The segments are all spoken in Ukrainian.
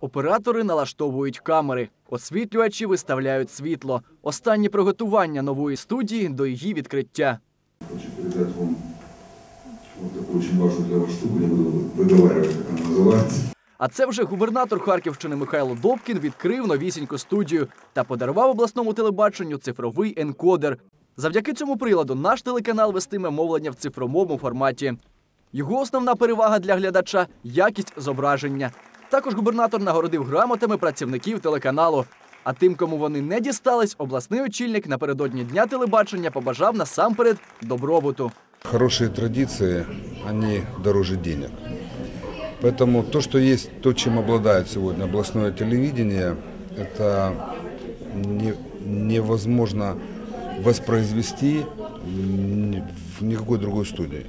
Оператори налаштовують камери, освітлювачі виставляють світло. Останні приготування нової студії до її відкриття. Хочу передать вам такую очень важную для вас штуку, не буду выговаривать, как она называется. А це вже губернатор Харківщини Михайло Добкін відкрив новісіньку студію та подарував обласному телебаченню цифровий енкодер. Завдяки цьому приладу наш телеканал вестиме мовлення в цифровому форматі. Його основна перевага для глядача якість зображення. Також губернатор нагородив грамотами працівників телеканалу. А тим, кому вони не дістались, обласний очільник напередодні дня телебачення побажав насамперед добробуту. Хорошие традиции, они дороже денег. Поэтому то, что есть, то, чем обладает сегодня областное телевидение, не- невозможно воспроизвести в никакой другой студии.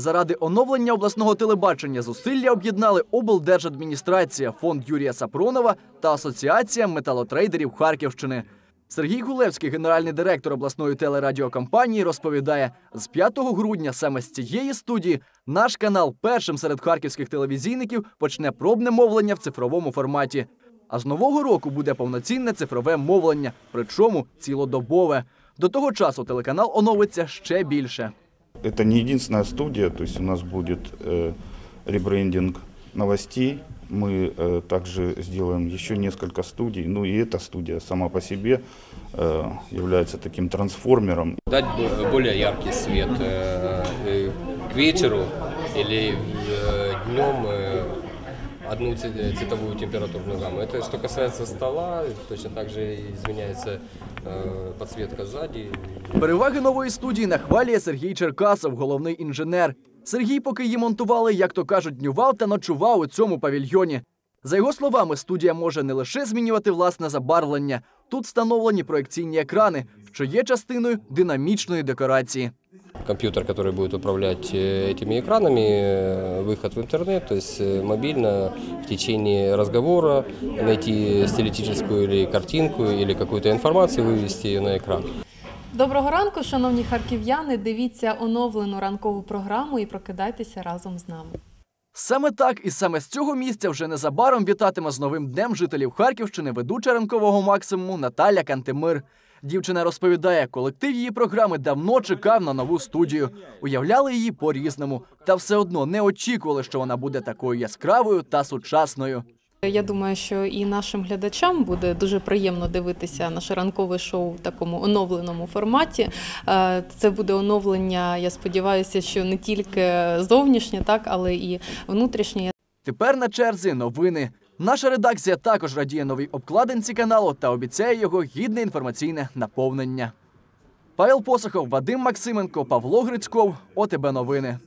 Заради оновлення обласного телебачення зусилля об'єднали облдержадміністрація, фонд Юрія Сапронова та Асоціація металотрейдерів Харківщини. Сергій Гулевський, генеральний директор обласної телерадіокомпанії, розповідає, з 5 грудня саме з цієї студії наш канал першим серед харківських телевізійників почне пробне мовлення в цифровому форматі. А з нового року буде повноцінне цифрове мовлення, причому цілодобове. До того часу телеканал оновиться ще більше. Это не единственная студия, то есть у нас будет э, ребрендинг новостей. Мы э, также сделаем еще несколько студий. Ну и эта студия сама по себе э, является таким трансформером. дать бо- более яркий свет э, э, к вечеру или днем одну цветовую температурную гамму. Это что касается стола, точно так же изменяется э, подсветка сзади. Переваги нової студії нахвалює Сергій Черкасов, головний інженер. Сергій, поки її монтували, як то кажуть, днював та ночував у цьому павільйоні. За його словами, студія може не лише змінювати власне забарвлення. Тут встановлені проекційні екрани, що є частиною динамічної декорації Компьютер, который будет управлять э, этими экранами, э, выход в интернет, то есть э, мобильно в течение разговора найти стилистическую или картинку, или какую-то информацию, вывести ее на экран. Доброго ранку, шановні харків'яни. Дивіться оновлену ранкову програму і прокидайтеся разом з нами. Саме так і саме з цього місця вже незабаром вітатиме з новим днем жителів Харківщини ведуча ранкового максимуму Наталя Кантемир. Дівчина розповідає, колектив її програми давно чекав на нову студію. Уявляли її по-різному, та все одно не очікували, що вона буде такою яскравою та сучасною. Я думаю, що і нашим глядачам буде дуже приємно дивитися наше ранкове шоу в такому оновленому форматі. Е, Це буде оновлення. Я сподіваюся, що не тільки зовнішнє, так але і внутрішнє. Тепер на черзі новини. Наша редакція також радіє новій обкладинці каналу та обіцяє його гідне інформаційне наповнення. Павел Посохов, Вадим Максименко, Павло Грицьков, ОТБ Новини.